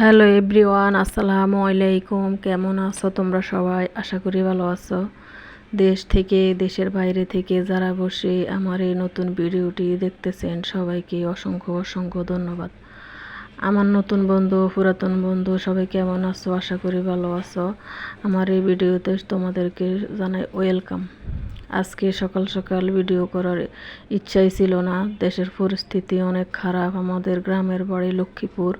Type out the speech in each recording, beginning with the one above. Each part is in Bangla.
হ্যালো এভরিওয়ান, আসসালামু আলাইকুম। কেমন আছো তোমরা সবাই? আশা করি ভালো আছো। দেশ থেকে, দেশের বাইরে থেকে যারা বসে আমার এই নতুন ভিডিওটি দেখতেছেন, সবাইকে অসংখ্য অসংখ্য ধন্যবাদ। আমার নতুন বন্ধু, পুরাতন বন্ধু, সবাই কেমন আছো? আশা করি ভালো আছো। আমার এই ভিডিওতে তোমাদেরকে জানাই ওয়েলকাম। আজকে সকাল সকাল ভিডিও করার ইচ্ছাই ছিল না। দেশের পরিস্থিতি অনেক খারাপ। আমাদের গ্রামের বাড়ি লক্ষ্মীপুর।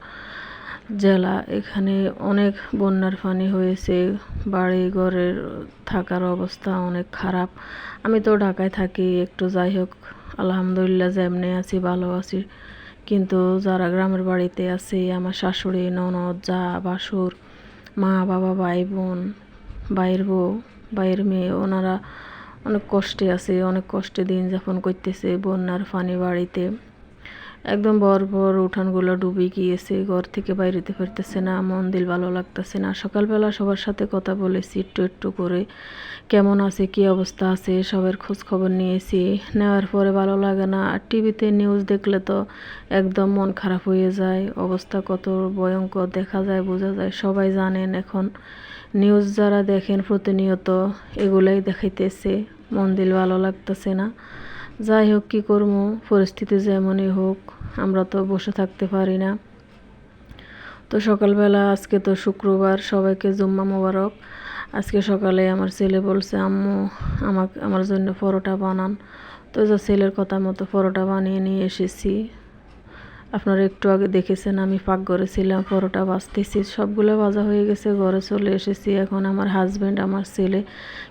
জেলা। এখানে অনেক বন্যার পানি হয়েছে, বাড়ি ঘরের থাকার অবস্থা অনেক খারাপ। আমি তো ঢাকায় থাকি, একটু যাই হোক, আলহামদুলিল্লাহ যেমনি আছি, ভালো আছি। কিন্তু যারা গ্রামের বাড়িতে আছে, আমার শাশুড়ি, ননদ, যা বাসুর মা, বাবা, ভাই, বোন, ভাইয়ের বউ, ভাইয়ের মেয়ে, ওনারা অনেক কষ্টে আছে, অনেক কষ্টে দিন যাপন করতেছে বন্যার পানি বাড়িতে। একদম বর বর উঠানগুলো ডুবে গিয়েছে, ঘর থেকে বাইরেতে ফিরতেছে না, মন দিল ভালো লাগতেছে না। সকালবেলা সবার সাথে কথা বলেছি, একটু একটু করে। কেমন আছে, কি অবস্থা আছে, সবার খোঁজ খবর নিয়েছি। নেওয়ার পরে ভালো লাগে না। আর টিভিতে নিউজ দেখলে তো একদম মন খারাপ হয়ে যায়। অবস্থা কত ভয়ঙ্কর, দেখা যায়, বোঝা যায়, সবাই জানেন এখন। নিউজ যারা দেখেন প্রতিনিয়ত, এগুলাই দেখাইতেছে। মন দিল ভালো লাগতেছে না। যাই হোক, কী করব? পরিস্থিতি যেমনই হোক, আমরা তো বসে থাকতে পারি না। তো সকালবেলা, আজকে তো শুক্রবার, সবাইকে জুম্মা মোবারক। আজকে সকালে আমার ছেলে বলছে, আম্মু, আমাকে, আমার জন্য পরোটা বানান। তো যা ছেলের কথা মতো পরোটা বানিয়ে নিয়ে এসেছি। আপনারা একটু আগে দেখেছেন, আমি পাকঘরে ছিলাম, পরোটা বাজতেছি সবগুলো বাজা হয়ে গেছে, ঘরে চলে এসেছি। এখন আমার হাজব্যান্ড আমার ছেলে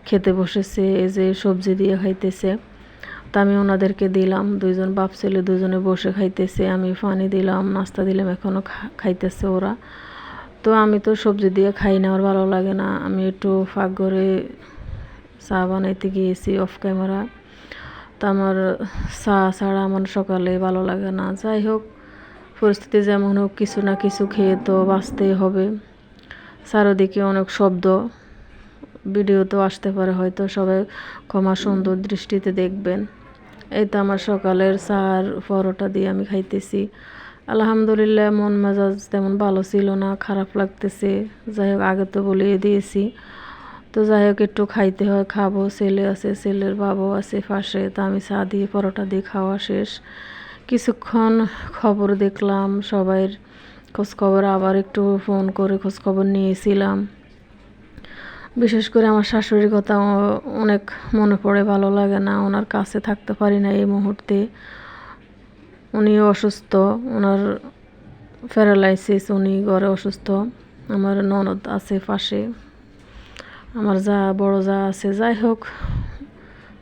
খেতে বসেছে, এই যে সবজি দিয়ে খাইতেছে। তা আমি ওনাদেরকে দিলাম। দুইজন বাপ ছেলে দুজনে বসে খাইতেছে, আমি পানি দিলাম, নাস্তা দিলাম এখনও খাইতেছে ওরা। তো আমি তো সবজি দিয়ে খাই না, আমার ভালো লাগে না। আমি একটু ফাঁক করে চা বানাইতে গিয়েছি অফ ক্যামেরা তো আমার চা ছাড়া আমার সকালে ভালো লাগে না। যাই হোক, পরিস্থিতি যেমন হোক, কিছু না কিছু খেয়ে তো বাঁচতেই হবে। চারোদিকে অনেক শব্দ। ভিডিও তো আসতে পারে, হয়তো সবাই ক্ষমা সুন্দর দৃষ্টিতে দেখবেন। এই তো আমার সকালের সার, পরোটা দিয়ে আমি খাইতেছি। আলহামদুলিল্লাহ মন মেজাজ তেমন ভালো ছিল না, খারাপ লাগতেছে। যাই হোক, আগে তো বলিয়ে দিয়েছি। তো যাই হোক, একটু খাইতে হয়, খাব। ছেলে আছে, ছেলের বাবাও আছে পাশে, তা আমি চা দিয়ে, পরোটা দিয়ে খাওয়া শেষ। কিছুক্ষণ খবর দেখলাম, সবাইয়ের খোঁজখবর, আবার একটু ফোন করে খোঁজখবর নিয়েছিলাম। বিশেষ করে আমার শাশুড়ির কথা অনেক মনে পড়ে, ভালো লাগে না। ওনার কাছে থাকতে পারি না এই মুহূর্তে। উনিও অসুস্থ, ওনার প্যারালাইসিস, উনি ঘরে অসুস্থ। আমার ননদ আছে পাশে। আমার যা, বড় যা আছে, যাই হোক,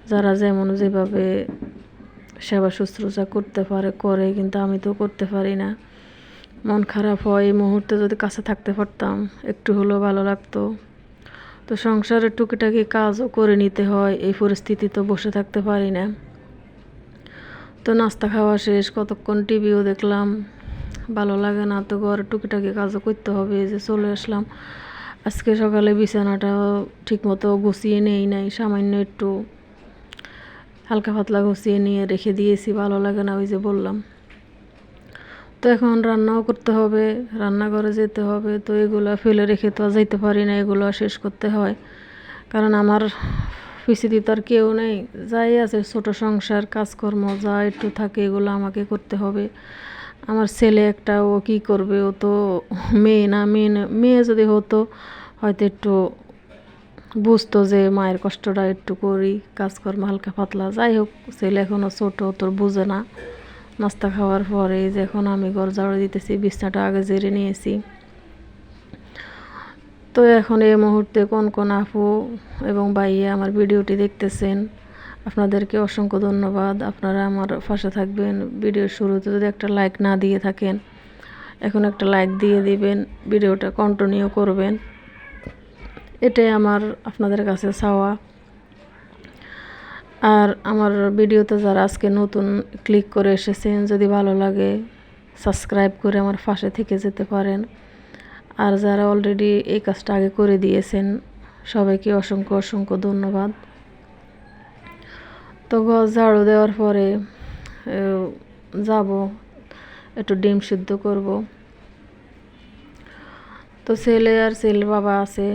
যারা যেমন যেভাবে সেবা শুশ্রূষা করতে পারে, করে, কিন্তু আমি তো করতে পারি না। মন খারাপ হয়, এই মুহূর্তে যদি কাছে থাকতে পারতাম, একটু হলেও ভালো লাগতো। তো সংসারের টুকিটাকি কাজও করে নিতে হয়, এই পরিস্থিতি তো বসে থাকতে পারি না। তো নাস্তা খাওয়া শেষ, কতক্ষণ টিভিও দেখলাম, ভালো লাগে না, তো ঘরে টুকিটাকি কাজও করতে হবে যে চলে আসলাম। আজকে সকালে বিছানাটা ঠিকমতো গুছিয়ে নেই, নাই, সামান্য একটু হালকা পাতলা গুছিয়ে নিয়ে রেখে দিয়েছি, ভালো লাগে না, ওই যে বললাম। তো এখন রান্নাও করতে হবে, রান্নাঘরে যেতে হবে, তো এগুলো ফেলে রেখে তো যাইতে পারি না, এগুলো শেষ করতে হয়। কারণ আমার পিসিদি তো আর কেউ নেই, যাই আছে, ছোট সংসার, কাজকর্ম যা একটু থাকে এগুলো আমাকে করতে হবে। আমার ছেলে একটা, ও কী করবে, ও তো মেয়ে না মেয়ে না, মেয়ে যদি হতো, হয়তো একটু বুঝতো যে মায়ের কষ্টটা একটু করি, কাজকর্ম হালকা পাতলা, যাই হোক, ছেলে এখনও ছোটো, তোর বুঝে না। নাস্তা খাওয়ার পরে যে এখন আমি ঘর ঝাড়ু দিতেছি, বিছনাটা আগে জেরে নিয়েছি। তো এখন এই মুহূর্তে কোন কোন আপু এবং ভাইয়া আমার ভিডিওটি দেখতেছেন, আপনাদেরকে অসংখ্য ধন্যবাদ। আপনারা আমার পাশে থাকবেন। ভিডিওর শুরুতে যদি একটা লাইক না দিয়ে থাকেন, এখন একটা লাইক দিয়ে দিবেন, ভিডিওটা কন্টিনিউ করবেন। এটাই আমার আপনাদের কাছে চাওয়া। আর আমার ভিডিওতে যারা আজকে নতুন ক্লিক করে এসেছেন, যদি ভালো লাগে সাবস্ক্রাইব করে আমার পাশে থেকে যেতে পারেন। আর যারা অলরেডি এই কাজটা আগে করে দিয়েছেন, সবাইকে অসংখ্য অসংখ্য ধন্যবাদ। তো ঘর ঝাড়ু দেওয়ার পরে যাব, একটু ডিম সিদ্ধ করব। তো ছেলে আর ছেলে বাবা আছে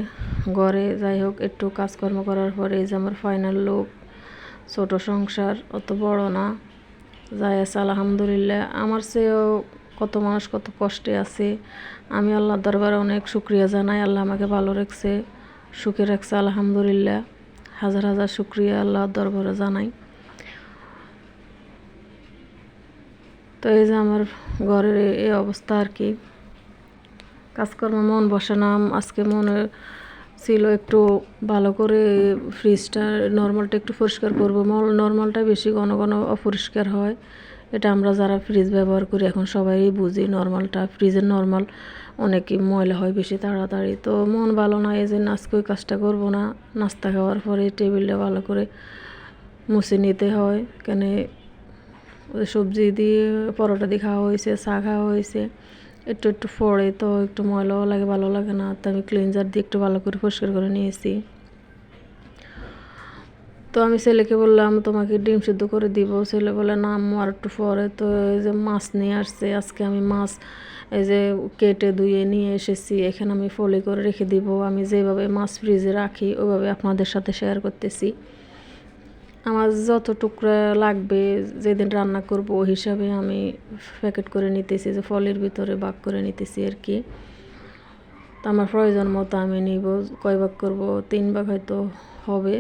ঘরে, যাই হোক, একটু কাজকর্ম করার পরে এই যে আমার ফাইনাল লোক ছোট সংসার, অত বড় না। যাই আছে আলহামদুলিল্লাহ। আমার চেয়েও কত মানুষ কত কষ্টে আছে। আমি আল্লাহর দরবারে অনেক শুক্রিয়া জানাই। আল্লাহ আমাকে ভালো রাখছে, সুখে রাখছে, আলহামদুলিল্লাহ। হাজার হাজার শুক্রিয়া আল্লাহর দরবারে জানাই। তো এই যে আমার ঘরের এই অবস্থা আর কি। কাজকর্ম মন বসে না। আজকে মনে ছিল একটু ভালো করে ফ্রিজটা নর্মালটা একটু পরিষ্কার করব। নর্মালটা বেশি ঘন ঘন অপরিষ্কার হয়। এটা আমরা যারা ফ্রিজ ব্যবহার করি, এখন সবাই বুঝি নর্মালটা ফ্রিজের নর্মাল অনেকই ময়লা হয় বেশি তাড়াতাড়ি। তো মন ভালো না এই জন্য আজকে ওই কাজটা করব না। নাস্তা খাওয়ার পরে টেবিলটা ভালো করে মুছে নিতে হয়। কেন সবজি দিয়ে, পরোটা দিয়ে খাওয়া হয়েছে, চা খাওয়া হয়েছে। একটু একটু পড়ে তো একটু ময়লাও লাগে, ভালো লাগে না। তো আমি ক্লিনজার দিয়ে একটু ভালো করে পরিষ্কার করে নিয়েছি। তো আমি ছেলেকে বললাম, তোমাকে ডিম সিদ্ধ করে দিব। ছেলে বলে, না আম্মু, আর একটু পরে তো এই যে মাছ নিয়ে আসছে, আজকে আমি মাছ এই যে কেটে ধুয়ে নিয়ে এসেছি, এখানে আমি ফলি করে রেখে দিব। আমি যেভাবে মাছ ফ্রিজে রাখি, ওইভাবে আপনাদের সাথে শেয়ার করতেছি। আমার যত টুকরা লাগবে যেদিন রান্না করব, ওই হিসাবে আমি প্যাকেট করে নিতেছি, যে ফলের ভিতরে ভাগ করে নিতেছি আর কি। তো আমার প্রয়োজন মতো আমি নিব, কয় ভাগ করব, তিন ভাগ হয়তো হবে।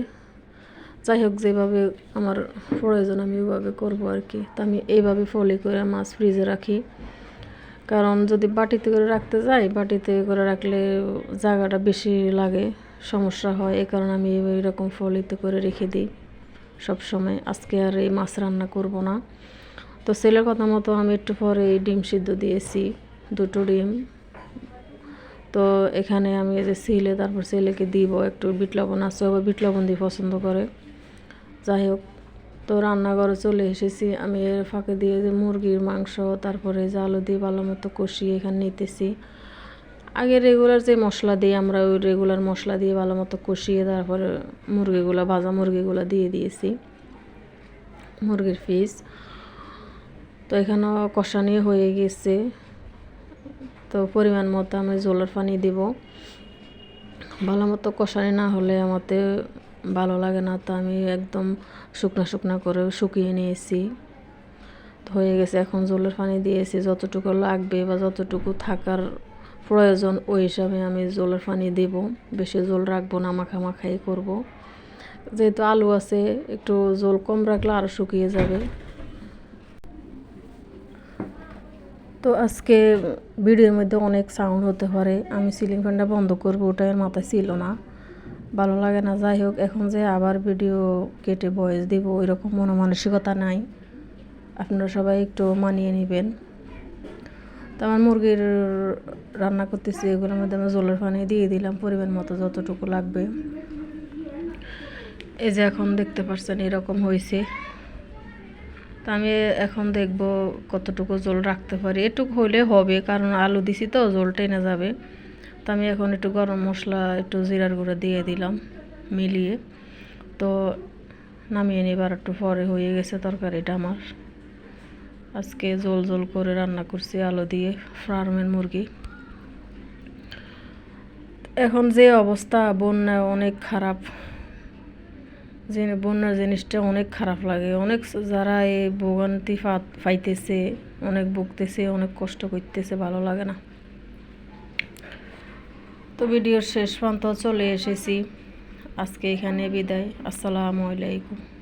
যাই হোক, যেভাবে আমার প্রয়োজন আমি ওইভাবে করব আর কি। তো আমি এইভাবে ফলি করে মাছ ফ্রিজে রাখি। কারণ যদি বাটিতে করে রাখতে যাই, বাটিতে করে রাখলে জায়গাটা বেশি লাগে, সমস্যা হয়। এ কারণে আমি এরকম ফলিতে করে রেখে দিই। সব সময় আজকে আর এই মাছ রান্না করব না। তো ছেলের কথা মতো আমি একটু পরে এই ডিম সিদ্ধ দিয়েছি, দুটো ডিম। তো এখানে আমি এই যে ছিলে, তারপর ছেলেকে দিব, একটু বিট লবণ আছে আবার বিট লবণ দিয়ে পছন্দ করে। যাই হোক, তো রান্নাঘরে চলে এসেছি। আমি এর ফাঁকে দিয়ে যে মুরগির মাংস, তারপরে যে দিয়ে ভালো মতো কষিয়ে এখানে নিতেছি। আগে রেগুলার যে মশলা দিই, আমরা ওই রেগুলার মশলা দিয়ে ভালো মতো কষিয়ে তারপরে মুরগিগুলো, ভাজা মুরগিগুলো দিয়ে দিয়েছি, মুরগির পিস তো এখানে কষানি হয়ে গেছে। তো পরিমাণ মতো আমি জলের পানি দিব। ভালো মতো কষানি না হলে আমাতে ভালো লাগে না, তো আমি একদম শুকনা শুকনা করে শুকিয়ে নিয়েছি। তো হয়ে গেছে, এখন জলের পানি দিয়েছি, যতটুকু লাগবে বা যতটুকু থাকার প্রয়োজন, ওই হিসাবে আমি জলের পানি দেব। বেশি জল রাখব না মাখা মাখাই করব। যেহেতু আলু আছে, একটু জল কম রাখলে আরও শুকিয়ে যাবে। তো আজকে ভিডিওর মধ্যে অনেক সাউন্ড হতে পারে। আমি সিলিং ফ্যানটা বন্ধ করব ওটা আমার মাথায় ছিল না। ভালো লাগে না, যাই হোক, এখন যে আবার ভিডিও কেটে ভয়েস দিব, ওইরকম মনোমানসিকতা নাই। আপনারা সবাই একটু মানিয়ে নেবেন। তো আমার মুরগির রান্না করতেছি, এগুলোর মধ্যে আমি জলের পানি দিয়ে দিলাম পরিমাণ মতো যতটুকু লাগবে। এই যে এখন দেখতে পাচ্ছেন এরকম হয়েছে। তা আমি এখন দেখব কতটুকু জল রাখতে পারি। এটুকু হইলে হবে, কারণ আলু দিছি তো, জল টেনে যাবে। তো আমি এখন একটু গরম মশলা, একটু জিরার গুঁড়ো দিয়ে দিলাম মিলিয়ে। তো নামিয়ে নিবার একটু পরে হয়ে গেছে তরকারিটা আমার। আজকে জল জল করে রান্না করছি আলু দিয়ে ফার্মের মুরগি। এখন যে অবস্থা, বন্যা অনেক খারাপ। যে বন্যার জিনিসটা অনেক খারাপ লাগে। অনেক যারা এই ভোগান্তি পাইতেছে, অনেক ভুগতেছে, অনেক কষ্ট করতেছে, ভালো লাগে না। তো ভিডিওর শেষ প্রান্ত চলে এসেছি। আজকে এখানে বিদায়। আসসালামু আলাইকুম।